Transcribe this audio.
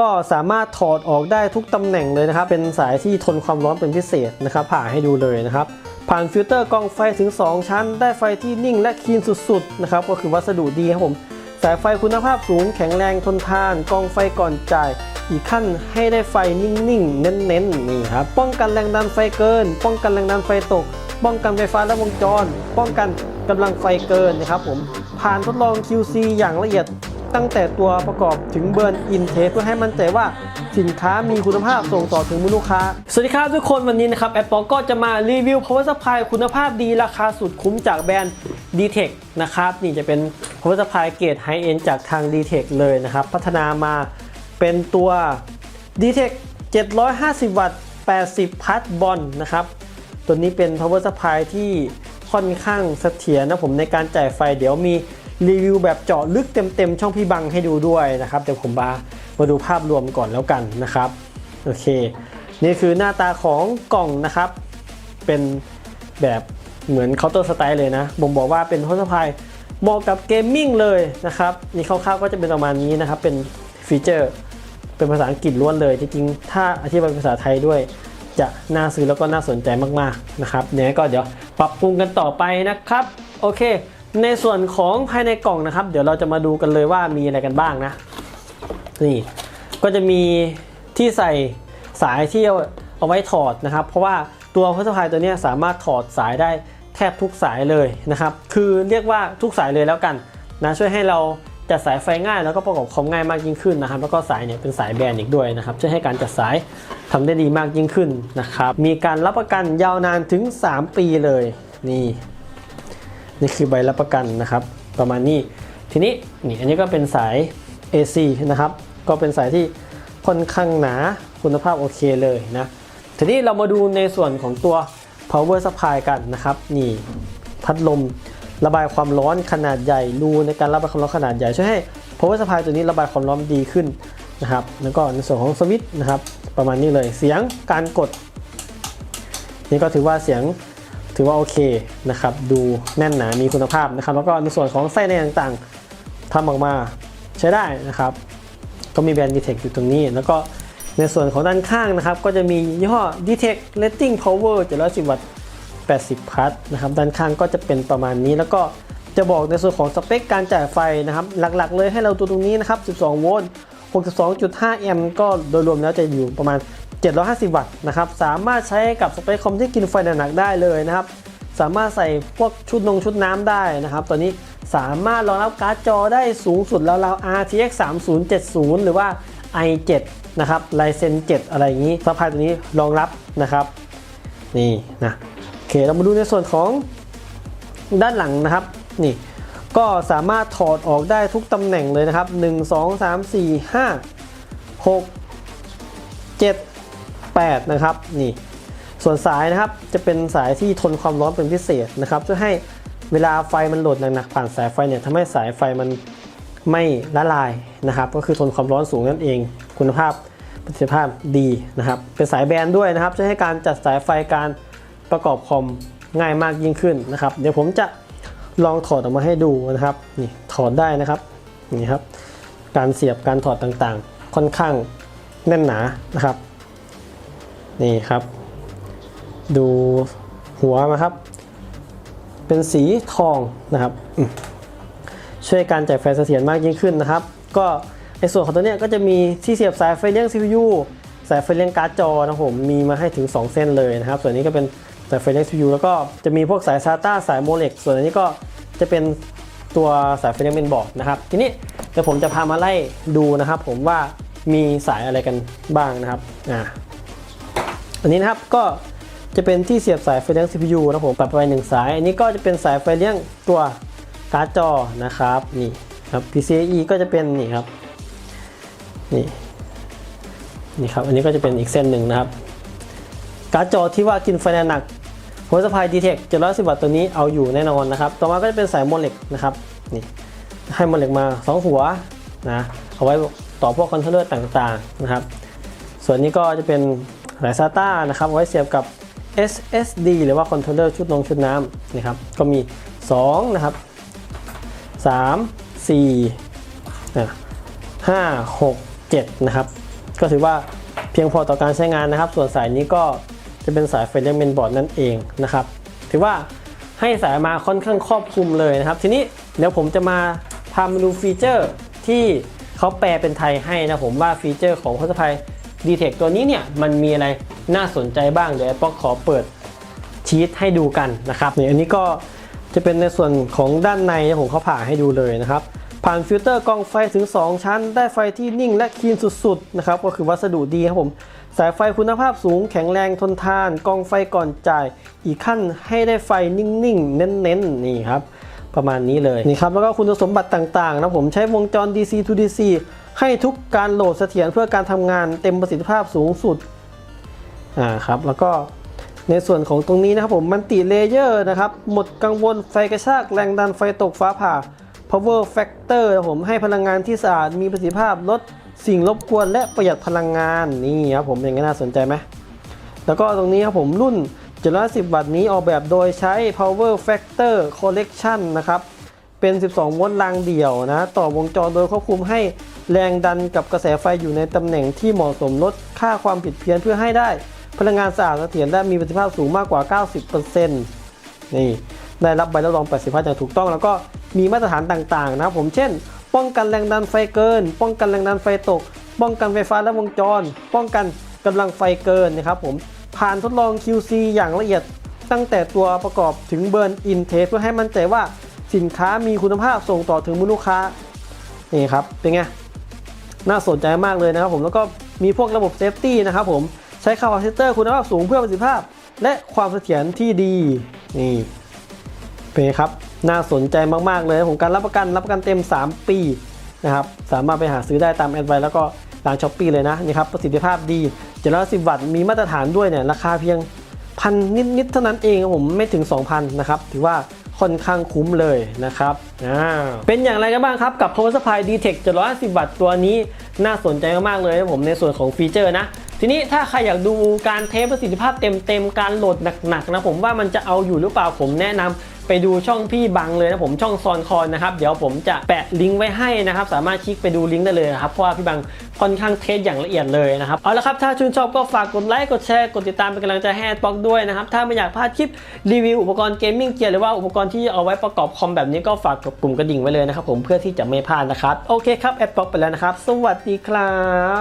ก็สามารถถอดออกได้ทุกตำแหน่งเลยนะครับ เป็นสายที่ทนความร้อนเป็นพิเศษนะครับ ผ่าให้ดูเลยนะครับ ผ่านฟิลเตอร์กรองไฟถึง 2 ชั้น ได้ไฟที่นิ่งและคลีนสุดๆนะครับก็คือวัสดุดีครับผม สายไฟคุณภาพสูงแข็งแรงทนทานกรองไฟก่อนจ่าย อีกขั้นให้ได้ไฟนิ่งๆ เน้นๆนี่ครับป้องกันแรงดันไฟเกิน ป้องกันแรงดันไฟตก ป้องกันไฟฟ้าและวงจร ป้องกันกำลังไฟเกินนะครับผมผ่านทดลอง QC อย่างละเอียด ตั้งแต่ตัวประกอบถึงเบิร์นอินเทสเพื่อให้มั่นใจว่าสินค้ามีคุณภาพส่งต่อถึงมือลูกค้า สวัสดีครับทุกคนวันนี้นะครับ Apple ก็จะมารีวิว power supply คุณภาพดีราคาสุดคุ้มจากแบรนด์ d t e c h นะครับนี่จะเป็น power supply เกรด high end จากทาง d t e c h เลยนะครับ พัฒนามาเป็นตัว d t e c h 750 วัตต์ 80 พัทบอลนะครับ ตัวนี้เป็น power supply ที่ค่อนข้างเสถียรนะผมในการจ่ายไฟเดี๋ยวมี รีวิวแบบเจาะลึกเต็มๆ ช่องพี่บังให้ดูด้วยนะครับเดี๋ยวผมมามาดูภาพรวมก่อนแล้วกันนะครับโอเค นี่คือหน้าตาของกล่องนะครับ เป็นแบบเหมือนเคาน์เตอร์สไตล์เลยนะบ่งบอกว่าเป็น power supply เหมาะกับเกมมิ่งเลยนะครับนี่คร่าวๆก็จะเป็นประมาณนี้นะครับ เป็นฟีเจอร์ เป็นภาษาอังกฤษล้วนเลยจริงๆถ้าอธิบายเป็นภาษาไทยด้วยจะน่าซื้อแล้วก็น่าสนใจมากๆนะครับเดี๋ยก็เดี๋ยวปรับปรุงกันต่อไปนะครับ โอเค ในส่วนของภายในกล่องนะครับ เดี๋ยวเราจะมาดูกันเลยว่ามีอะไรกันบ้างนะนี่ก็จะมีที่ใส่สายที่เอาเอาไว้ถอดนะครับ เพราะว่าตัวพัสดุตัวนี้สามารถถอดสายได้แทบทุกสายเลยนะครับ คือเรียกว่าทุกสายเลยแล้วกันนะช่วยให้เราจัดสายไฟง่ายแล้วก็ประกอบคอมง่ายมากยิ่งขึ้นนะครับ แล้วก็สายเนี่ยเป็นสายแบนอีกด้วยนะครับช่วยให้การจัดสายทำได้ดีมากยิ่งขึ้นนะครับ มีการรับประกันยาวนานถึง 3 ปีเลยนี่ นี่คือใบรับประกันนะครับ ประมาณนี้ ทีนี้นี่อันนี้ก็เป็นสาย AC นะครับ ก็เป็นสายที่ค่อนข้างหนาคุณภาพโอเคเลยนะ ทีนี้เรามาดูในส่วนของตัว power supply กันนะครับ นี่พัดลมระบายความร้อนขนาดใหญ่รูในการระบายความร้อนขนาดใหญ่ช่วยให้ power supply ตัวนี้ระบายความร้อนดีขึ้นนะครับ แล้วก็ในส่วนของสวิตช์นะครับ ประมาณนี้เลยเสียงการกด นี่ก็ถือว่าเสียง ถือว่าโอเคนะครับดูแน่นหนามีคุณภาพนะครับ แล้วก็ในส่วนของไส้ในต่างๆทำออกมาใช้ได้นะครับ ก็มีแบรนด์ d t e c h อยู่ตรงนี้ แล้วก็ในส่วนของด้านข้างนะครับ ก็จะมียี่ห้อ d t e c h Rating Power 710 วัตต์ 80 พัทนะครับ ด้านข้างก็จะเป็นประมาณนี้แล้วก็จะบอกในส่วนของสเปคการจ่ายไฟนะครับ หลักๆ เลยให้เราดูตรงนี้นะครับ 12 โวลต์ 62.5 แอมป์ก็โดยรวมแล้วจะอยู่ประมาณ 750 วัตต์นะครับ สามารถใช้กับสเปคคอมที่กินไฟหนักๆได้เลยนะครับ สามารถใส่พวกชุดนงชุดน้ำได้นะครับตอนนี้สามารถรองรับการ์ดจอได้สูงสุดแล้วเรา RTX 3070 หรือว่า i7 นะครับ Ryzen 7 อะไรอย่างนี้สภาพตัวนี้รองรับนะครับ นี่นะโอเคเรามาดูในส่วนของด้านหลังนะครับ นี่ก็สามารถถอดออกได้ทุกตำแหน่งเลยนะครับ 1 2 3 4 5 6 7 8 นะครับนี่ส่วนสายนะครับจะเป็นสายที่ทนความร้อนเป็นพิเศษนะครับช่วยให้เวลาไฟมันโหลดหนักๆผ่านสายไฟเนี่ยทำให้สายไฟมันไม่ละลายนะครับ ก็คือทนความร้อนสูงนั่นเอง คุณภาพประสิทธิภาพดีนะครับ เป็นสายแบนด้วยนะครับช่วยให้การจัดสายไฟการประกอบคอมง่ายมากยิ่งขึ้นนะครับ เดี๋ยวผมจะลองถอดออกมาให้ดูนะครับนี่ถอดได้นะครับนี่ครับ การเสียบการถอดต่างๆ ค่อนข้างแน่นหนานะครับ นี่ครับ ดูหัวนะครับ เป็นสีทองนะครับ ช่วยการจ่ายไฟเสถียรมากยิ่งขึ้นนะครับ ก็ในส่วนของตัวเนี้ยก็จะมีที่เสียบสายไฟเลี้ยง CPU สายไฟเลี้ยงการ์ดจอนะครับผมมีมาให้ถึง 2 เส้นเลยนะครับ ส่วนนี้ก็เป็นสายไฟเลี้ยง CPU แล้วก็จะมีพวกสาย SATA สายโมเลกส่วนอันนี้ก็จะเป็นตัวสายไฟเลี้ยงเมนบอร์ดนะครับ ทีนี้เดี๋ยวผมจะพามาไล่ดูนะครับ ผมว่ามีสายอะไรกันบ้างนะครับอ่า อันนี้นะครับก็จะเป็นที่เสียบสายไฟเลี้ยง CPU นะผมตัดไปหนึ่งสาย อันนี้ก็จะเป็นสายไฟเลี้ยงตัวการ์ดจอนะครับนี่ครับ PCIe ก็จะเป็นนี่ครับนี่นี่ครับ อันนี้ก็จะเป็นอีกเส้นหนึ่งนะครับ การ์ดจอที่ว่ากินไฟแรงหนักหัวสะพาย D-Tech 710วัตต์ตัวนี้เอาอยู่แน่นอนนะครับ ต่อมาก็จะเป็นสายโมเล็กนะครับนี่ให้โมเล็กมา 2 หัวนะเอาไว้ต่อพวกคอนโทรลเลอร์ต่างๆนะครับ ส่วนนี้ก็จะเป็น สาย SATA นะครับไว้เสียบกับ SSD หรือว่าคอนโทรลเลอร์ชุดลงชุดน้ำนะครับก็มี 2 นะครับ 3 4 5 6 7 นะครับ ก็ถือว่าเพียงพอต่อการใช้งานนะครับ ส่วนสายนี้ก็จะเป็นสายไฟเลี้ยงเมนบอร์ดนั่นเองนะครับ ถือว่าให้สายมาค่อนข้างครอบคลุมเลยนะครับ ทีนี้เดี๋ยวผมจะมาพามาดูฟีเจอร์ที่เขาแปลเป็นไทยให้นะผมว่าฟีเจอร์ของพัสพา ดีเทคตัวนี้เนี่ยมันมีอะไรน่าสนใจบ้าง เดี๋ยวป๊อกขอเปิดชีตให้ดูกันนะครับนี่อันนี้ก็จะเป็นในส่วนของด้านในผมเขาผ่าให้ดูเลยนะครับ ผ่านฟิลเตอร์กองไฟถึง 2 ชั้น ได้ไฟที่นิ่งและคลีนสุดๆนะครับก็คือวัสดุดีครับผม สายไฟคุณภาพสูงแข็งแรงทนทาน กองไฟก่อนจ่าย อีกขั้นให้ได้ไฟนิ่งๆ เน้นๆนี่ครับประมาณนี้เลยนี่ครับแล้วก็คุณสมบัติต่างๆนะผมใช้วงจร DC to DC ให้ทุกการโหลดเสถียรเพื่อการทำงานเต็มประสิทธิภาพสูงสุดอ่าครับแล้วก็ในส่วนของตรงนี้นะครับผมมันติเลเยอร์นะครับ หมดกังวลไฟกระชากแรงดันไฟตกฟ้าผ่า power factor นะครับผมให้พลังงานที่สะอาดมีประสิทธิภาพลดสิ่งรบกวนและประหยัดพลังงานนี่ครับผมอย่างนี้น่าสนใจไหมแล้วก็ตรงนี้ครับผมรุ่น710วัตต์นี้ออกแบบโดยใช้ power factor collection นะครับ เป็น 12 โวลต์รางเดี่ยวนะ ต่อวงจรโดยควบคุมให้ แรงดันกับกระแสไฟอยู่ในตำแหน่งที่เหมาะสมลดค่าความผิดเพี้ยนเพื่อให้ได้ พลังงานสะอาดเสถียรและมีประสิทธิภาพสูงมากกว่า 90%นี่ได้รับใบรับรองประสิทธิภาพอย่างถูกต้อง แล้วก็มีมาตรฐานต่างๆ นะครับผมเช่น ป้องกันแรงดันไฟเกิน ป้องกันแรงดันไฟตก ป้องกันไฟฟ้าและวงจร ป้องกันกำลังไฟเกินนะครับผมผ่านทดลอง QC อย่างละเอียดตั้งแต่ตัวประกอบถึงเบิร์นอินเทสเพื่อให้มั่นใจว่าสินค้ามีคุณภาพส่งต่อถึงมือลูกค้านี่ครับเป็นไง น่าสนใจมากเลยนะครับผมแล้วก็มีพวกระบบเซฟตี้นะครับผมใช้คาปาซิเตอร์คุณภาพสูงเพื่อประสิทธิภาพ และความเสถียรที่ดีนี่เป็นครับน่าสนใจมากๆเลยผมการรับประกันรับประกันเต็ม 3 ปีนะครับสามารถไปหาซื้อได้ตามแอดไวแล้วก็ร้านช้อปปี้เลยนะนี่ครับประสิทธิภาพดี710วัตต์มีมาตรฐานด้วยเนี่ยราคาเพียงพันนิดๆเท่านั้นเองครับผมไม่ถึง 2,000นะครับถือว่า ค่อนข้างคุ้มเลยนะครับอ่าเป็นอย่างไรกันบ้างครับกับ Power Supply D-Tech 750 วัตต์ตัวนี้น่าสนใจมากๆเลยนะผมในส่วนของฟีเจอร์นะ ทีนี้ถ้าใครอยากดูการเทสประสิทธิภาพเต็มๆ การโหลดหนักๆนะผมว่ามันจะเอาอยู่หรือเปล่าผมแนะนำ ไปดูช่องพี่บังเลยนะผมช่องซอนคอนนะครับเดี๋ยวผมจะแปะลิงก์ไว้ให้นะครับสามารถคลิกไปดูลิงก์ได้เลยนะครับเพราะว่าพี่บังค่อนข้างเทสอย่างละเอียดเลยนะครับเอาละครับถ้าชื่นชอบก็ฝากกดไลค์กดแชร์กดติดตามเป็นกำลังใจให้แอดบ็อกด้วยนะครับถ้าไม่อยากพลาดคลิปรีวิวอุปกรณ์เกมมิ่งเกียร์หรือว่าอุปกรณ์ที่เอาไว้ประกอบคอมแบบนี้ก็ฝากกดปุ่มกระดิ่งไว้เลยนะครับผมเพื่อที่จะไม่พลาดนะครับโอเคครับแอดบ็อกไปแล้วนะครับ สวัสดีครับ